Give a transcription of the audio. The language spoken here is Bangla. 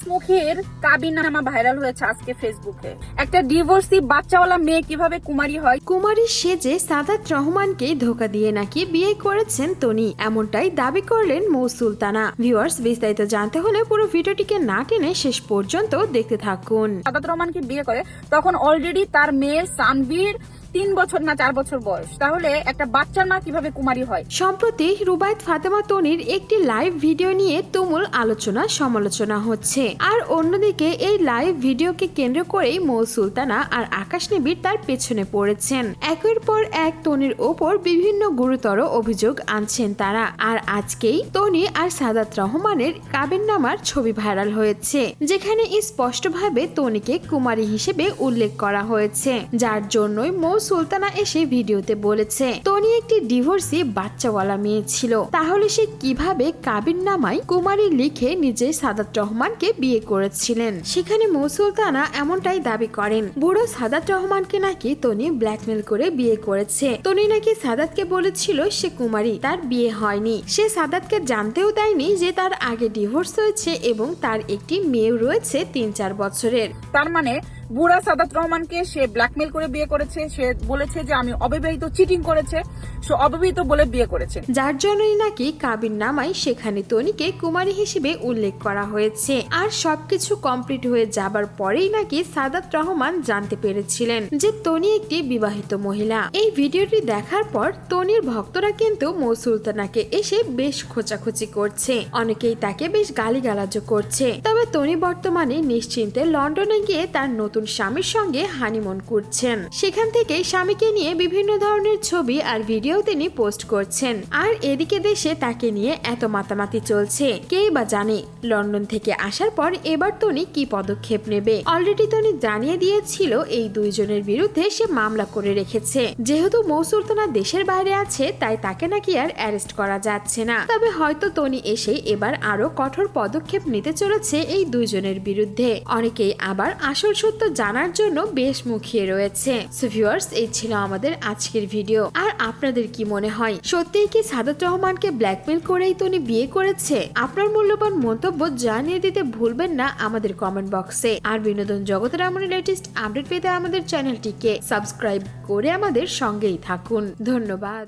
মাস মুখের কাবিন নামা ভাইরাল হয়েছে আজকে ফেসবুকে একটা ডিভোর্সি বাচ্চাওয়ালা মেয়ে কীভাবে কুমারী হয়? কুমারী সেজে সাদাত রহমানকে ধোকা দিয়ে নাকি বিয়ে করেছেন তনি এমনটাই দাবি করলেন মৌ সুলতানা ভিউয়ার্স বিস্তারিত জানতে হলে পুরো ভিডিওটিকে না টেনে শেষ পর্যন্ত দেখতে থাকুন। সাদাত রহমানকে বিয়ে করে? তখন অলরেডি তার মেয়ে সানভীর তিন বছর না চার বছর বয়স। তাহলে একটা বাচ্চার মা কীভাবে কুমারী হয়? সম্প্রতি রুবায়ত ফাতেমা তনির একটি লাইভ ভিডিও নিয়ে তুমুল আলোচনা, সমালোচনা হচ্ছে। আর অন্যদিকে এই লাইভ ভিডিওকে কেন্দ্র করেই মৌ সুলতানা আর আকাশ নিবিড় তার পেছনে পড়েছেন। একের পর এক তনির ওপর বিভিন্ন গুরুতর অভিযোগ আনছেন তারা। আর আজকেই তনি আর সাদাত রহমানের কাবিন নামার ছবি ভাইরাল হয়েছে, যেখানে স্পষ্টভাবে তনিকে কুমারী হিসেবে উল্লেখ করা হয়েছে। যার জন্যই মৌ সুলতানা এসে ভিডিওতে বলেছে, তনি একটি ডিভোর্সি বাচ্চাওয়ালা মেয়ে ছিল। তাহলে সে কীভাবে কাবিন নামায় কুমারী লিখে নিজে সাদাত রহমানকে বিয়ে করেছিলেন? সেখানে মৌ সুলতানা এমনটাই দাবি করেন, বুড়ো সাদাত রহমানকে নাকি তনি ব্ল্যাকমেল করে বিয়ে করেছে। তনি নাকি সাদাতকে বলেছিল সে কুমারী, তার বিয়ে হয়নি। সে সাদাতকে জানতেও দেয়নি যে তার আগে ডিভোর্স হয়েছে এবং তার একটি মেয়ে রয়েছে তিন চার বছরের। তার মানে বুড়া সাদাত রহমানকে সে ব্ল্যাকমেল করে বিয়ে করেছে। সে বলেছে যে, আমি অবিবাহিত চিটিং করেছে। সে অবিবাহিত বলে বিয়ে করেছে। যার জন্যই নাকি কাবির নামায় সেখানে তনিকে কুমারী হিসেবে উল্লেখ করা হয়েছে। আর সবকিছু কমপ্লিট হয়ে যাবার পরেই নাকি সাদাত রহমান জানতে পেরেছিলেন যে, তনি একটি বিবাহিত মহিলা। এই ভিডিওটি দেখার পর তনির ভক্তরা কিন্তু মৌ সুলতানাকে এসে বেশ খোঁচাখুচি করছে। অনেকেই তাকে বেশ গালিগালাজ করছে। তবে তনি বর্তমানে নিশ্চিন্তে লন্ডনে গিয়ে তার নতুন স্বামীর সঙ্গে হানিমুন করছেন। সেখান থেকে স্বামীকে নিয়ে বিভিন্ন ধরনের ছবি আর ভিডিও তিনি পোস্ট করছেন। আর এদিকে দেশে তাকে নিয়ে এত মাতামাতি চলছে, কেই বা জানে? লন্ডন থেকে আসার পর এবার তনি কি পদক্ষেপ নেবে? অলরেডি তনি জানিয়ে দিয়েছিল এই দুইজনের বিরুদ্ধে সে মামলা করে রেখেছে। যেহেতু মৌসুলতানা দেশের বাইরে আছে, তাই তাকে নাকি আর অ্যারেস্ট করা যাচ্ছে না। তবে হয়তো তনি এসে এবার আরও কঠোর পদক্ষেপ নিতে চলেছে এই দুইজনের বিরুদ্ধে। অনেকেই আবার আসল সত্য জানার জন্য বেশ মুখিয়ে রয়েছে। সো ভিউয়ার্স এই ছিল আমাদের আজকের ভিডিও আর আপনাদের কি মনে হয়? সত্যিই কি সাদাত রহমানকে ব্ল্যাকমেল করেই তনি বিয়ে করেছে? আপনার মূল্যবান মন্তব্য জানিয়ে দিতে ভুলবেন না আমাদের কমেন্ট বক্সে আর বিনোদন জগতের এমন লেটেস্ট আপডেট পেতে আমাদের চ্যানেলটিকে সাবস্ক্রাইব করে আমাদের সঙ্গেই থাকুন। ধন্যবাদ।